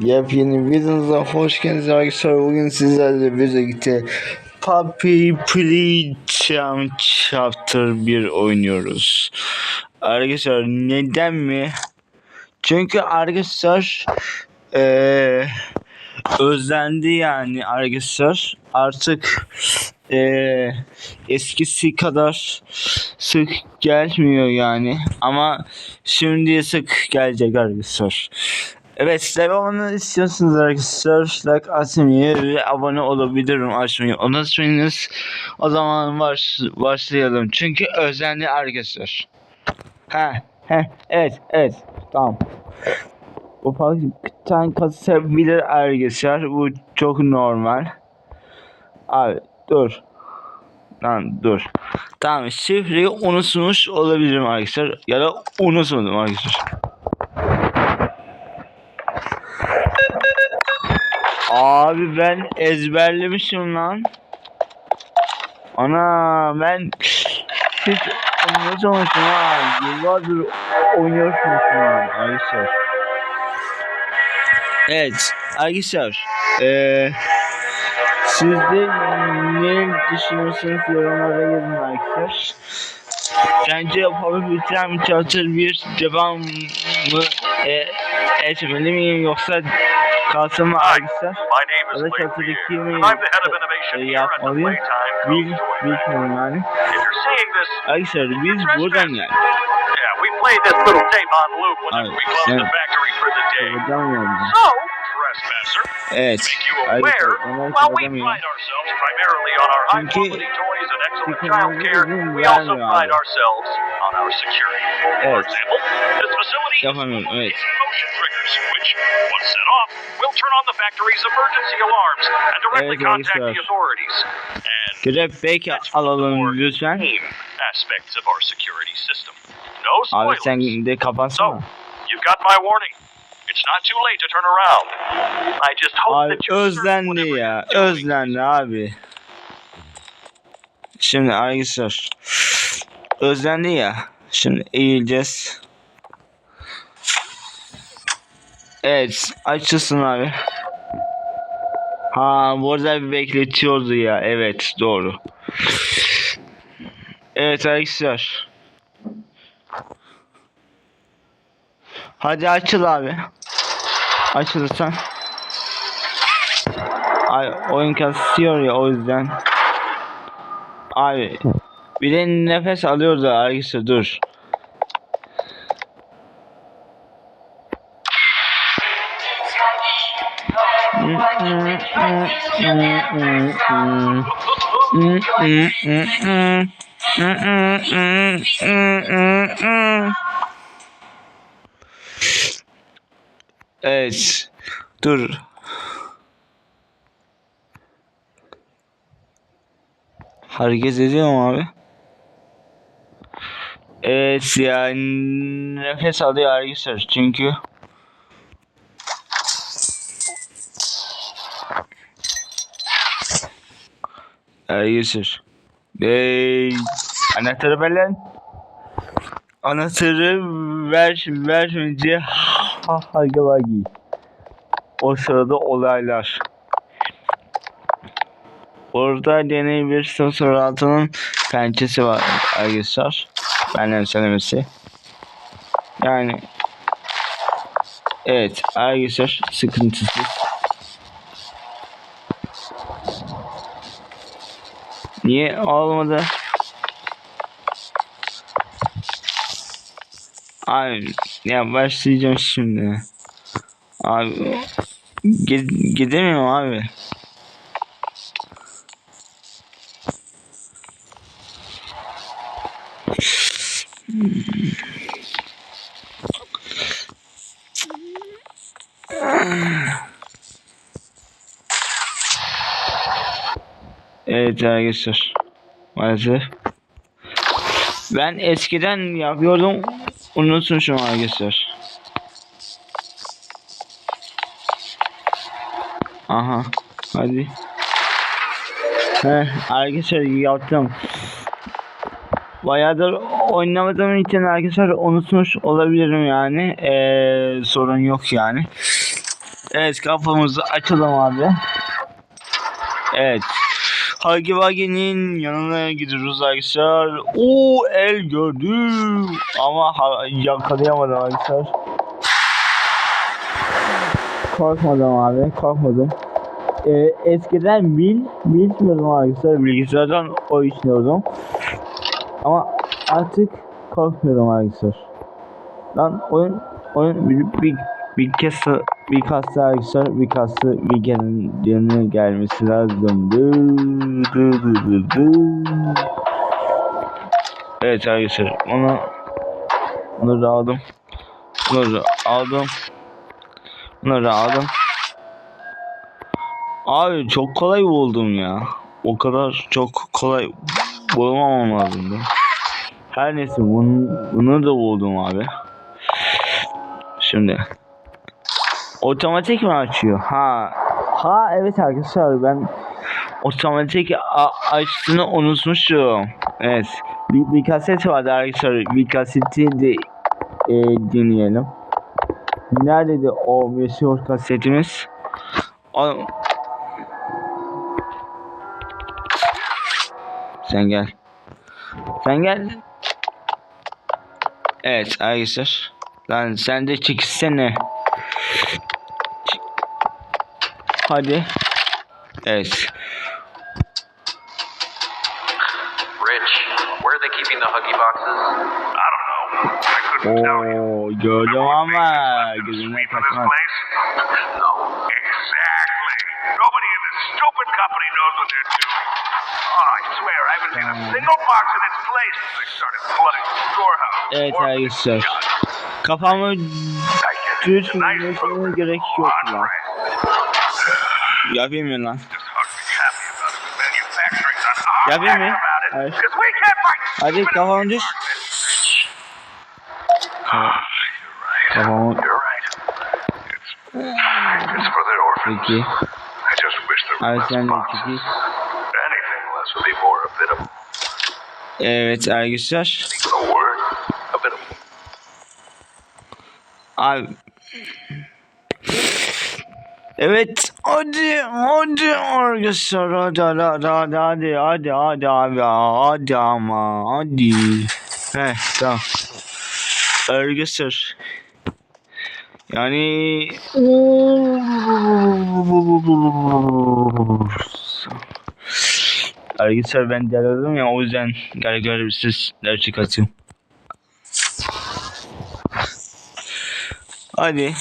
Yepyeni videomuza hoş geldiniz arkadaşlar. Bugün sizlerle birlikte Puppy Playtime Chapter 1 oynuyoruz. Arkadaşlar neden mi? Çünkü arkadaşlar eee özlendi yani arkadaşlar. Artık eee eskisi kadar sık gelmiyor yani. Ama şimdi sık gelecek arkadaşlar. Evet devamını istiyorsunuz arkadaşlar. Like atmayı ve abone olabilirim açmayı unutmayınız. O zaman baş, başlayalım. Çünkü özenli arkadaşlar. Ha, he, evet, evet. Tamam. Bu paktan kasabilir arkadaşlar. Bu çok normal. Abi dur. Lan dur. Tamam şifreyi unutmuş olabilirim arkadaşlar. Ya da unutmadım arkadaşlar. Abi ben ezberlemişim lan. Ana ben hiç unutmamışım ha. Yıllardır oynuyormuşum lan arkadaşlar. Evet arkadaşlar. Eee siz de ne düşünüyorsunuz yorumlara yazın arkadaşlar. Sence yapabileceğim mi Chapter bir devam mı e, etmeli miyim yoksa Kasım Ağrısı, Ada Çatı'daki yapmalıyım. Bir, bilmiyorum yani. it's biz buradan geldik. Yeah, we played this little tape on loop whenever we closed the factory for the day. So, to make you aware, while we pride ourselves primarily on our high-quality toys and excellent child care, we also vermiyor pride ourselves on our security. For example, this facility is full of motion triggers, which, once set off, will turn on the factory's emergency alarms and directly contact the authorities. And Görev belki that's one of the alalım lütfen. aspects of our security system. No Abi spoilers. sen de So, you've got my warning. It's not too late to turn around. I just hope Abi that özlendi ya. Özlendi abi. Şimdi arkadaşlar. Özlendi ya. Şimdi eğileceğiz. Evet. Açılsın abi. Ha burada bir bekletiyordu ya. Evet doğru. Evet arkadaşlar. Hadi açıl abi. Açılırsan. Ay oyun kasıyor ya o yüzden. Abi bir de nefes alıyor da arkadaşlar dur. Evet. Dur. Hareket ediyor mu abi? Evet ya nefes alıyor arkadaşlar çünkü Arkadaşlar Hey, anahtarı ver lan Anahtarı ver vermeyince ha ha gavagi O sırada olaylar Orada yeni bir 06'nın pençesi var arkadaşlar. Benden söylemesi. Yani Evet arkadaşlar sıkıntısız. Niye olmadı? Abi ya başlayacağım şimdi. Abi gid gidemiyorum abi. Evet arkadaşlar. Maalesef. Ben eskiden yapıyordum. Unutmuşum arkadaşlar. Aha. Hadi. Heh, arkadaşlar yaptım. Bayağıdır oynamadığım için arkadaşlar unutmuş olabilirim yani. Ee, sorun yok yani. Evet kafamızı açalım abi. Evet. Hagi Wagi'nin yanına gidiyoruz arkadaşlar. Oo el gördüm. Ama yakalayamadım arkadaşlar. Korkmadım abi, korkmadım. Ee, eskiden mil, bilmiyordum arkadaşlar. Bilgisayardan o düşünüyordum. Ama artık korkmuyorum arkadaşlar. Lan oyun, oyun bir, bir, bir kası arkadaşlar kası bir kendine gelmesi lazım. Evet arkadaşlar onu bunu da aldım. Da aldım. Da aldım. Abi çok kolay buldum ya. O kadar çok kolay bulmamam lazımdı. Her neyse bunu, bunu da buldum abi. Şimdi otomatik mi açıyor? Ha. Ha evet arkadaşlar ben otomatik açtığını unutmuşum. Evet. Bir, bir kaset vardı arkadaşlar. Bir kaseti de e, dinleyelim. Neredeydi o meşhur kasetimiz? O... Sen gel. Sen gel. Evet arkadaşlar. Lan sen de çekilsene. Çık. Hadi. Evet. Rich, where are they keeping the Huggy boxes? I don't know. I couldn't tell you. Oo gördüm ama gözüme Pay for this takmaz. place? No. Exactly. Nobody in this stupid company knows what they're doing. Oh, I swear, I haven't seen a single box in its place since they started flooding the storehouse. Evet Or- arkadaşlar. Kafamı I guess düz it's a nice tutmaya program. gerek yok On lan. Yapayım mı lan? Yapayım mı? Hayır. Hadi kafamı right. Kafamı peki. Abi sen de of Evet arkadaşlar. Abi. Evet hadi hadi arkadaşlar hadi hadi hadi hadi hadi hadi abi hadi ama hadi. Heh tamam. Arkadaşlar. Yani Arkadaşlar ben delirdim ya o yüzden gargar sesler çıkartıyorum. Hadi.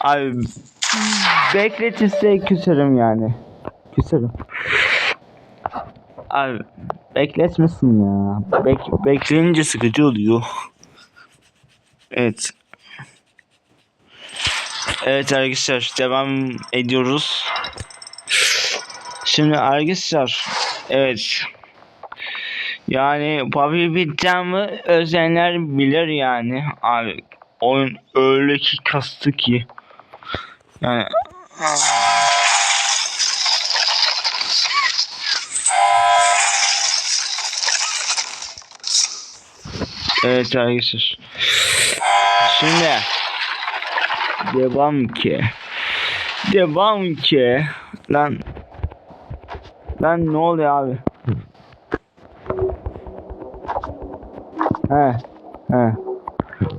Abi bekletirse küserim yani. Küserim. Abi bekletmesin ya. Bek bekleyince sıkıcı oluyor. Evet. Evet arkadaşlar devam ediyoruz. Şimdi arkadaşlar evet. Yani Papi Bitcan'ı özenler bilir yani. Abi oyun öyle ki kastı ki. Yani Evet arkadaşlar. Şimdi devam ki. Devam ki. Lan Lan ne oluyor abi? He. He.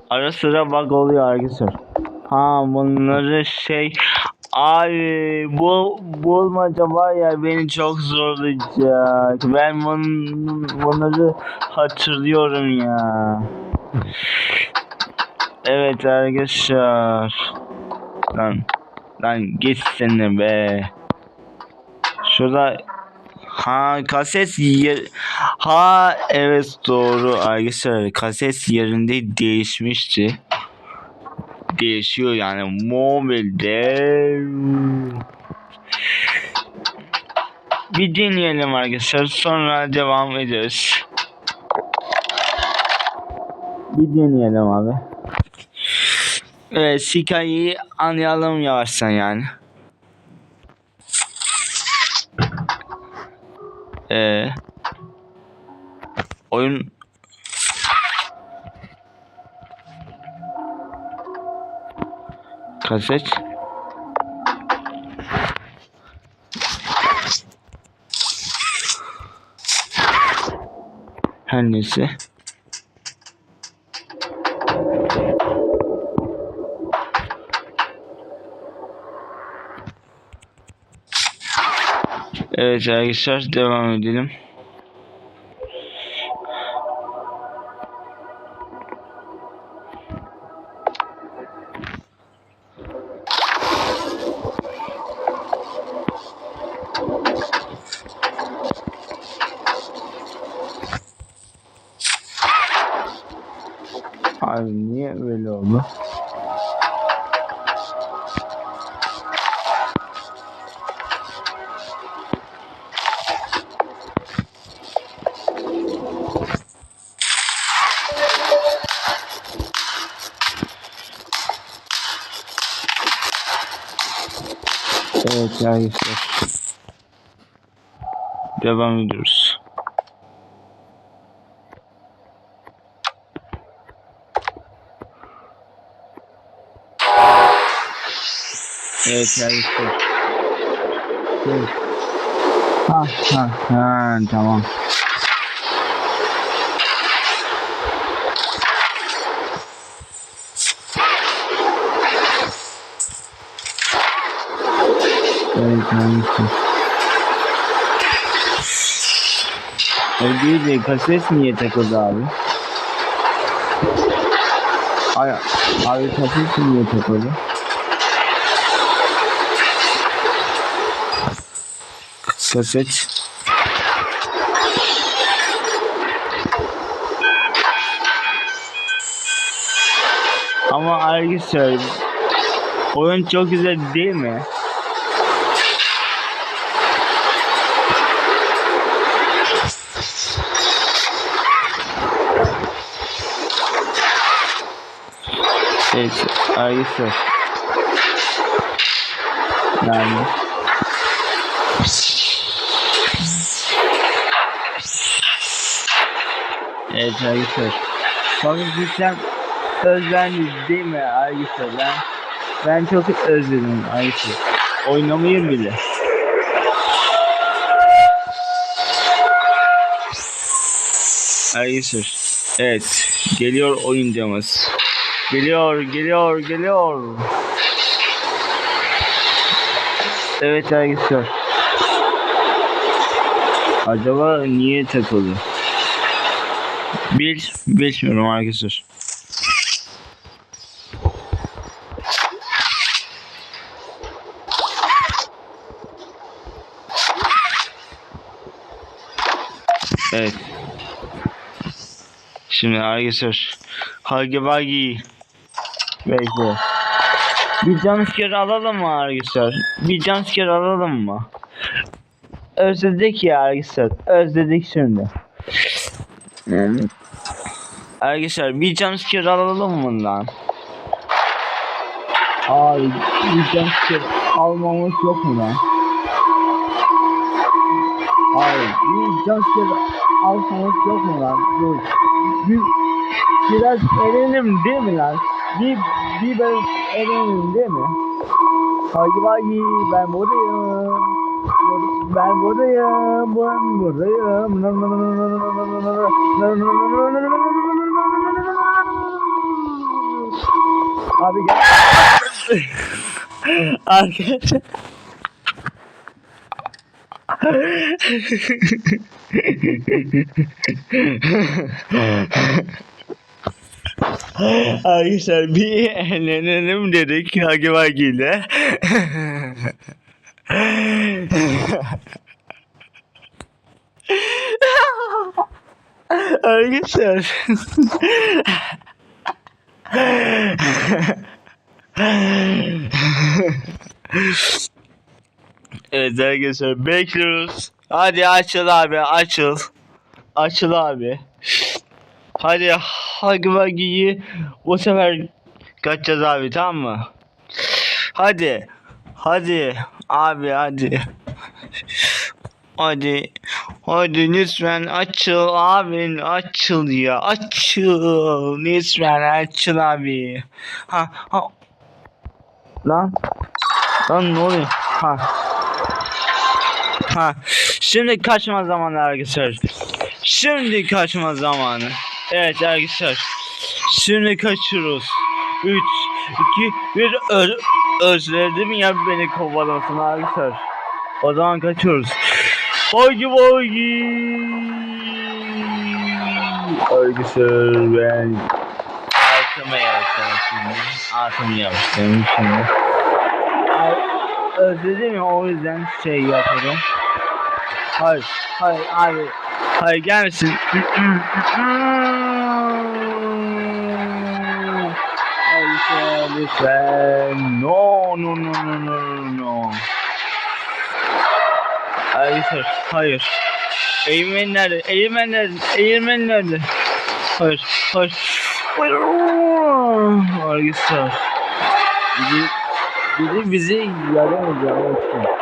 Ara sıra bug oluyor arkadaşlar. Ha bunları şey Abi bu bulmaca var ya beni çok zorlayacak. Ben bun, bunları hatırlıyorum ya. Evet arkadaşlar. Lan lan gitsene be. Şurada ha kaset yer ha evet doğru arkadaşlar kaset yerinde değişmişti değişiyor yani. Mobilde bir deneyelim arkadaşlar. Sonra devam ederiz. Bir deneyelim abi. Evet hikayeyi anlayalım yavaştan yani. Ee, oyun Kaset. Her neyse. Evet arkadaşlar devam edelim. Evet arkadaşlar. Devam ediyoruz. Evet arkadaşlar. Evet. Ha ha ha tamam. Değil de kaset niye takıldı abi? Ay, abi kaset niye takıldı? Kaset. Ama arkadaşlar oyun çok güzel değil mi? Evet arkadaşlar. Yani Evet arkadaşlar. Bakın cidden özlendi değil mi arkadaşlar? Ben, ben çok özledim arkadaşlar. Oynamayı bile. Arkadaşlar. Evet. Geliyor oyuncamız. Geliyor, geliyor, geliyor. Evet arkadaşlar. Acaba niye takıldı? Bil, bilmiyorum arkadaşlar. Evet. Şimdi arkadaşlar. Hagi Wagi. Bekle. Bir jumpscare alalım mı arkadaşlar? Bir jumpscare alalım mı? Özledik ya arkadaşlar. Özledik şimdi. Arkadaşlar bir jumpscare alalım lan? Ay bir jumpscare almamız yok mu lan? Ay bir jumpscare almamız yok mu lan? Dur. Bir, biraz erelim değil mi lan? Biraz erelim değil mi? Hadi bayi ben buradayım. Ben buradayım. Ben buradayım. Abi gel. Arkadaşlar. Arkadaşlar bir eğlenelim dedik Hagi Wagi ile. Arkadaşlar. evet arkadaşlar bekliyoruz. Hadi açıl abi açıl. Açıl abi. Hadi Hagi Wagi'yi bu sefer kaçacağız abi tamam mı? Hadi. Hadi abi hadi. Hadi. Hadi lütfen açıl abi açıl ya açıl lütfen açıl abi. Ha ha. Lan. Lan ne oluyor? Ha. Ha. Şimdi kaçma zamanı arkadaşlar. Şimdi kaçma zamanı. Evet arkadaşlar. Şimdi kaçıyoruz. 3, 2, 1 Öz özledim ya beni kovalamasını arkadaşlar. O zaman kaçıyoruz. Bogi bogi. Arkadaşlar ben altıma yapacağım şimdi. Altımı yapacağım şimdi. Özledim ya o yüzden şey yapıyorum. Hayır, hayır abi. Hayır gelmesin. Lütfen, lütfen. No, no, no, no, no, no. Hayır, hayır. Eğmen nerede? Eğmen nerede? Eğmen nerede? Hayır, hayır. Hayır. Arkadaşlar. Bizi, bizi, bizi. Hayır, hayır.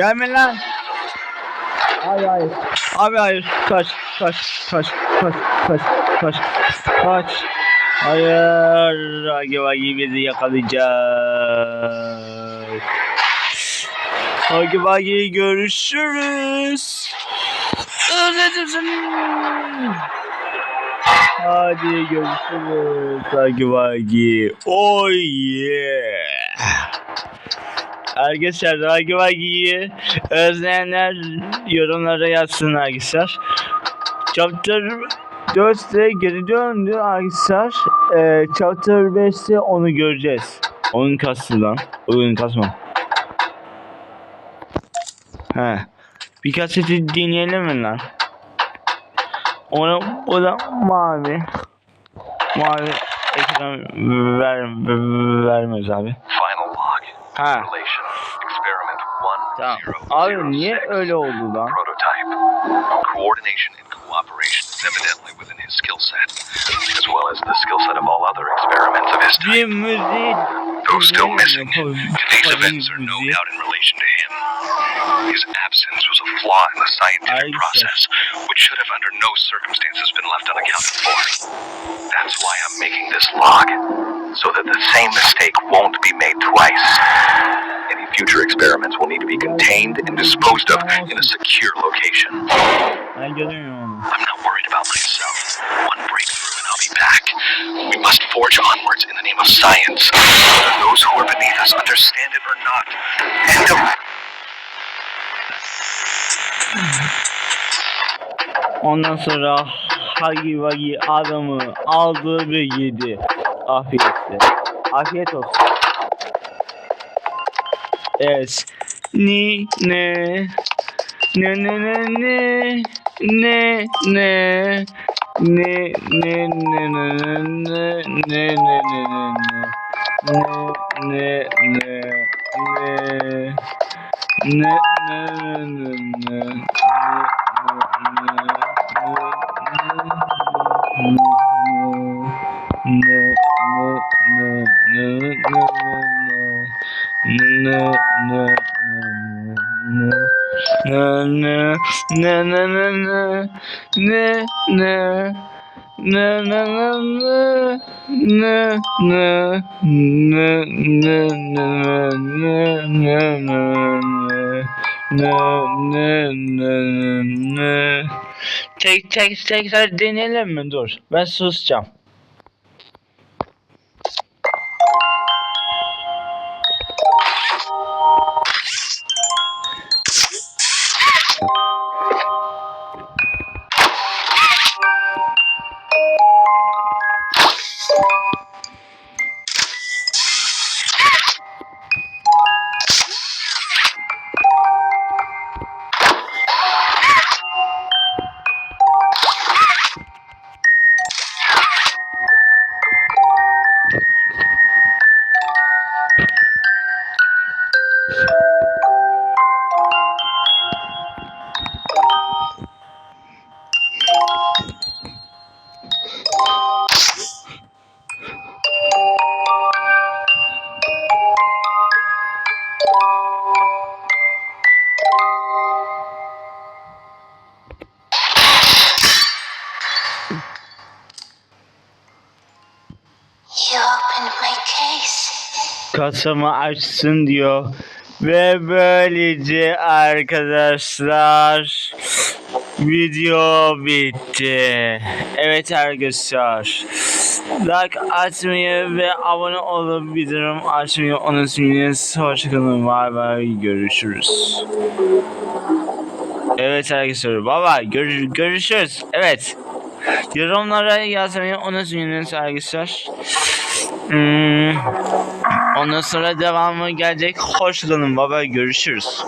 Gelme lan. Hayır, hayır. Abi hayır. Kaç, kaç, kaç, kaç, kaç, kaç, kaç. Hayır. Agi Vagi bizi yakalayacak. Agi Vagi görüşürüz. Özledim seni. Hadi görüşürüz. Agi Vagi. Oh yeah. Arkadaşlar Agi Vagi'yi özleyenler yorumlara yazsın arkadaşlar. Chapter 4'te geri döndü arkadaşlar. Ee, chapter 5'te onu göreceğiz. Oyun kastı lan. Oyun kasma. He. Bir kaseti dinleyelim mi lan? Ona, o da mavi. Mavi ekran ver, vermiyoruz abi. Ha. Relation. Experiment 1 Tamam. 0 Abi niye öyle oldu lan? Prototype. Coordination and cooperation is evidently within his skill set, as well as the skill set of all other experiments of his. Bir müzik. Though still missing, koy events are no doubt in relation to him. His absence was a flaw in the scientific process, which should have under no circumstances been left unaccounted for. That's why I'm making this log, so that the same mistake won't be made twice. Future experiments will need to be contained and disposed of in a secure location. Ben göremiyorum onu. I'm not worried about myself. One breakthrough and I'll be back. We must forge onwards in the name of science. Whether those who are beneath us understand it or not. End of Ondan sonra Hagi Vagi adamı aldı ve yedi. Afiyetle. Afiyet olsun. Evet. Ni ne ne ne ne ne ne ne ne ne ne ne ne ne ne ne ne ne ne ne Tek tek tekrar deneyelim mi? Dur. Ben susacağım. Kasamı açsın diyor. Ve böylece arkadaşlar video bitti. Evet arkadaşlar. Like atmayı ve abone olup bildirim açmayı unutmayınız. Hoşçakalın. Bay bay. Görüşürüz. Evet arkadaşlar. Bay bay. Görü- görüşürüz. Evet. Yorumlara yazmayı unutmayınız arkadaşlar. Hmm. Ondan sonra devamı gelecek. Hoşçakalın baba görüşürüz.